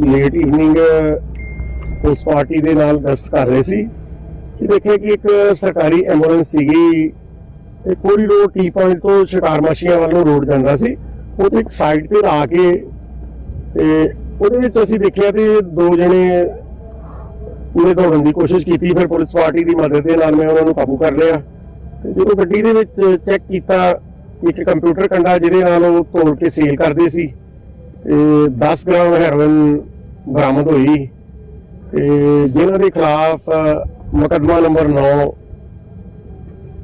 Late evening police party ਦੇ ਨਾਲ ਗਸ਼ਤ ਕਰ ਰਹੇ ਸੀ। ਕਿ ਦੇਖਿਆ ਕਿ ਇੱਕ ਸਰਕਾਰੀ ਐਂਬੂਲੈਂਸ ਸੀਗੀ ਤੇ ਕੋਰੀ ਰੋਡ ਟੀ ਪੁਆਇੰਟ ਤੋਂ ਸ਼ਿਕਾਰ ਮਾਸ਼ੀਆਂ ਵੱਲ ਰੋਡ ਜਾਂਦਾ ਸੀ। ਉਹਦੇ ਇੱਕ ਸਾਈਡ ਤੇ ਲਾ ਕੇ ਤੇ ਉਹਦੇ ਵਿੱਚ ਅਸੀਂ ਦੇਖਿਆ ਤੇ ਦੋ ਜਣੇ ਉਹਨੇ ਦੌੜਨ ਦੀ ਕੋਸ਼ਿਸ਼ ਕੀਤੀ, ਫਿਰ ਪੁਲਿਸ ਪਾਰਟੀ ਦੀ ਮਦਦ ਦੇ ਨਾਲ ਮੈਂ ਉਹਨਾਂ ਨੂੰ ਕਾਬੂ ਕਰ ਲਿਆ। ਤੇ ਜਦੋਂ ਗੱਡੀ ਦੇ ਵਿੱਚ ਚੈੱਕ ਕੀਤਾ, ਇੱਕ ਕੰਪਿਊਟਰ ਕੰਡਾ ਜਿਹਦੇ ਨਾਲ ਉਹ ਤੋਲ ਕੇ ਸੇਲ ਕਰਦੇ ਸੀ। ਤੇ 10 ਗ੍ਰਾਮ ਹੈਰੋਇਨ ਬਰਾਮਦ ਹੋਈ। ਤੇ ਜਿਨ੍ਹਾਂ ਦੇ ਖਿਲਾਫ ਮੁਕੱਦਮਾ ਨੰਬਰ 9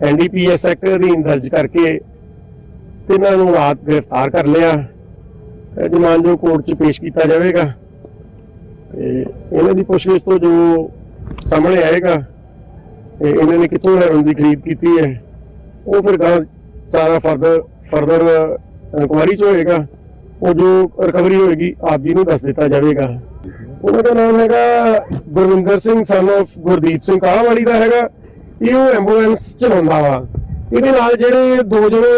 ਐਨਡੀਪੀਐਸ ਐਕਟ ਅਧੀਨ ਦਰਜ ਕਰਕੇ ਤਿੰਨਾਂ ਨੂੰ ਰਾਤ ਗ੍ਰਿਫਤਾਰ ਕਰ ਲਿਆ। ਤੇ ਜਮਾਨਜੋ ਕੋਰਟ 'ਚ ਪੇਸ਼ ਕੀਤਾ ਜਾਵੇਗਾ। ਤੇ ਇਹਨਾਂ ਦੀ ਪੁੱਛਗਿੱਛ ਤੋਂ ਜੋ ਸਾਹਮਣੇ ਆਏਗਾ ਤੇ ਇਹਨਾਂ ਨੇ ਕਿੱਥੋਂ ਹੈਰੋਇਨ ਦੀ ਖਰੀਦ ਕੀਤੀ ਹੈ, ਉਹ ਫਿਰ ਗਾਂ ਸਾਰਾ ਫਰਦਰ ਫਰਦਰ ਇਨਕੁਆਰੀ ਚ ਹੋਏਗਾ। ਉਹ ਜੋ ਰਿਕਵਰੀ ਹੋਏਗੀ, ਆਪ ਜੀ ਨੂੰ ਦੱਸ ਦਿੱਤਾ ਜਾਵੇਗਾ। ਉਹਨਾਂ ਦਾ ਨਾਮ ਹੈਗਾ ਗੁਰਵਿੰਦਰ ਸਿੰਘ ਸਨ of ਗੁਰਦੀਪ ਸਿੰਘ ਕਾਹਵਾਲੀ ਦਾ ਹੈਗਾ। ਇਹ ਉਹ ਐਂਬੂਲੈਂਸ ਚਲਾਉਂਦਾ ਵਾ। ਇਹਦੇ ਨਾਲ ਜਿਹੜੇ ਦੋ ਜਣੇ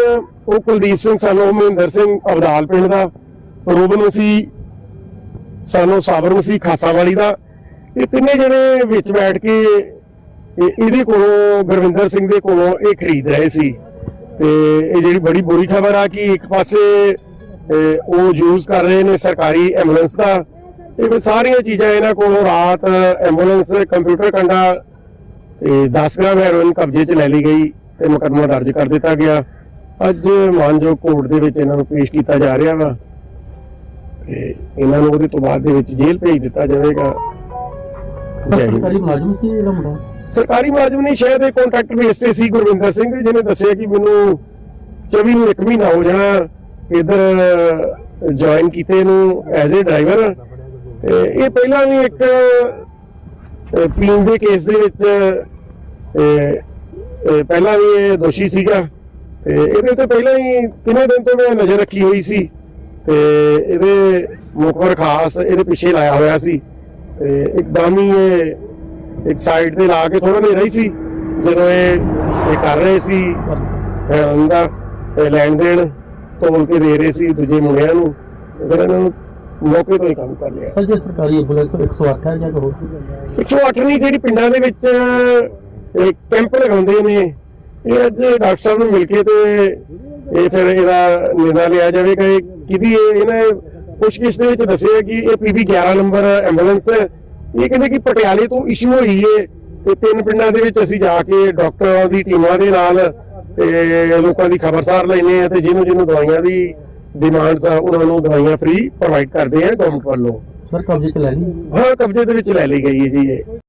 ਉਹ ਕੁਲਦੀਪ ਸਿੰਘ ਸਨ of ਮਹਿੰਦਰ ਸਿੰਘ ਅਬਦਾਲ ਪਿੰਡ ਦਾ, ਰੋਬਨ ਸੀ ਸਾਨੂੰ ਸਾਬਰ ਮਸੀਹ ਖਾਸਾ ਵਾਲੀ ਦਾ। ਇਹ ਤਿੰਨੇ ਜਣੇ ਵਿੱਚ ਬੈਠ ਕੇ ਇਹਦੇ ਕੋਲੋਂ, ਗੁਰਵਿੰਦਰ ਸਿੰਘ ਦੇ ਕੋਲੋਂ ਇਹ ਖਰੀਦ ਰਹੇ ਸੀ। ਤੇ ਇਹ ਜਿਹੜੀ ਬੜੀ ਬੁਰੀ ਖਬਰ ਆ ਕਿ ਇੱਕ ਪਾਸੇ ਉਹ ਯੂਜ਼ ਕਰ ਰਹੇ ਨੇ ਸਰਕਾਰੀ ਐਂਬੂਲੈਂਸ ਦਾ। ਇਹ ਸਾਰੀਆਂ ਚੀਜ਼ਾਂ ਇਹਨਾਂ ਕੋਲੋਂ ਰਾਤ ਐਂਬੂਲੈਂਸ ਕੰਪਿਊਟਰ ਕੰਡਾ ਤੇ 10 ਗ੍ਰਾਮ ਹੈਰੋਇਨ ਕਬਜ਼ੇ 'ਚ ਲੈ ਲਈ ਗਈ ਤੇ ਮੁਕੱਦਮਾ ਦਰਜ ਕਰ ਦਿੱਤਾ ਗਿਆ। ਅੱਜ ਮਾਨਜੋਗ ਕੋਰਟ ਦੇ ਵਿੱਚ ਇਹਨਾਂ ਨੂੰ ਪੇਸ਼ ਕੀਤਾ ਜਾ ਰਿਹਾ ਵਾ ਤੇ ਇਹਨਾਂ ਨੂੰ ਉਹਦੇ ਤੋਂ ਬਾਅਦ ਦੇ ਵਿੱਚ ਜੇਲ੍ਹ ਭੇਜ ਦਿੱਤਾ ਜਾਵੇਗਾ। ਸਰਕਾਰੀ ਮੁਲਾਜ਼ਮ ਸੀ ਇਹਦਾ ਮੁੰਡਾ? ਸਰਕਾਰੀ ਮੁਲਾਜ਼ਮ ਨੇ ਸ਼ਾਇਦ ਇਹ ਕੰਟਰੈਕਟ ਬੇਸ ਤੇ ਸੀ ਗੁਰਵਿੰਦਰ ਸਿੰਘ ਜਿਹਨੇ ਦੱਸਿਆ ਕਿ ਮੈਨੂੰ 24 ਨੂੰ 1 ਮਹੀਨਾ ਹੋ ਜਾਣਾ। ਇਧਰ ਜੁਆਇਨ ਕੀਤੇ ਨੂੰ ਐਜ਼ ਅ ਡਰਾਈਵਰ ਇਹ ਪਹਿਲਾਂ ਵੀ ਇੱਕ ਅਹ, ਪੀਣ ਦੇ ਕੇਸ ਦੇ ਵਿੱਚ ਪਹਿਲਾਂ ਵੀ ਇਹ ਦੋਸ਼ੀ ਸੀਗਾ। ਤੇ ਇਹਦੇ ਉੱਤੇ ਪਹਿਲਾਂ ਹੀ ਕਿੰਨੇ ਦਿਨ ਤੋਂ ਮੈਂ ਨਜ਼ਰ ਰੱਖੀ ਹੋਈ ਸੀ। ਤੇ ਇਹਦੇ ਮੁਖਬਰ ਖਾਸ ਇਹਦੇ ਪਿੱਛੇ ਲਾਇਆ ਹੋਇਆ ਸੀ। ਤੇ ਇੱਕਦਮ ਹੀ ਇਹ ਇੱਕ ਸਾਈਡ ਤੇ ਲਾ ਕੇ ਥੋੜਾ ਹਨੇਰਾ ਹੀ ਸੀ। ਜਦੋਂ ਇਹ ਕਰ ਰਹੇ ਸੀ ਹੈਰਨ ਦਾ ਲੈਣ ਦੇਣ। ਤੋਲ ਕੇ ਦੇ ਰਹੇ ਸੀ ਦੂਜੇ ਮੁੰਡਿਆਂ ਨੂੰ ਫਿਰ ਇਹਨਾਂ ਨੂੰ ਮੌਕੇ ਤੋਂ ਹੀ ਕੰਮ ਕਰ ਲਿਆ। ਸਰ ਜੇ ਸਰਕਾਰੀ ਐਂਬੂਲੈਂਸ 108 ਹੈ ਜਾਂ ਕੋਈ ਹੋਰ? ਚੀਜ਼ ਹੈ 108 ਨਹੀਂ ਜਿਹੜੀ ਪਿੰਡਾਂ ਦੇ ਵਿੱਚ ਕੈਂਪ ਲਗਾਉਂਦੇ ਨੇ ਇਹ ਅੱਜ ਡਾਕਟਰ ਸਾਹਿਬ ਨੂੰ ਮਿਲ ਕੇ ਤੇ ਇਹ ਫਿਰ ਇਹਦਾ ਨਿਰਣਾ ਲਿਆ ਜਾਵੇਗਾ ਇਹ ਕਿਹਦੀ ਇਹ- ਇਹਨੇ ਪੁੱਛਗਿੱਛ ਦੇ ਵਿੱਚ ਦੱਸਿਆ ਕਿ ਇਹ ਪੀਬੀ 11 ਨੰਬਰ ਐਂਬੂਲੈਂਸ ਹੈ। ਇਹ ਕਹਿੰਦੇ ਕਿ ਪਟਿਆਲੇ ਤੋਂ ਇਸ਼ੂ ਹੋਈ ਹੈ ਤੇ ਤਿੰਨ ਪਿੰਡਾਂ ਦੇ ਵਿੱਚ ਅਸੀਂ ਜਾ ਕੇ ਡਾਕਟਰਾਂ ਦੀ ਟੀਮਾਂ ਦੇ ਨਾਲ ਤੇ ਲੋਕਾਂ ਦੀ ਖਬਰਸਾਰ ਲੈਨੇ ਆ ਤੇ ਜਿਹਨੂੰ ਜਿਹਨੂੰ ਦਵਾਈਆਂ ਦੀ ਡਿਮਾਂਡਸ ਆ ਉਹਨਾਂ ਨੂੰ ਦਵਾਈਆਂ ਫ੍ਰੀ ਪ੍ਰੋਵਾਈਡ ਕਰਦੇ ਆ ਗਵਰਨਮੈਂਟ ਵੱਲੋਂ। ਸਰ ਕਬਜ਼ੇ ਚ ਲੈ ਲਈ? ਹਾਂ ਕਬਜ਼ੇ ਦੇ ਵਿੱਚ ਲੈ ਲਈ ਗਈ ਹੈ ਜੀ ਇਹ।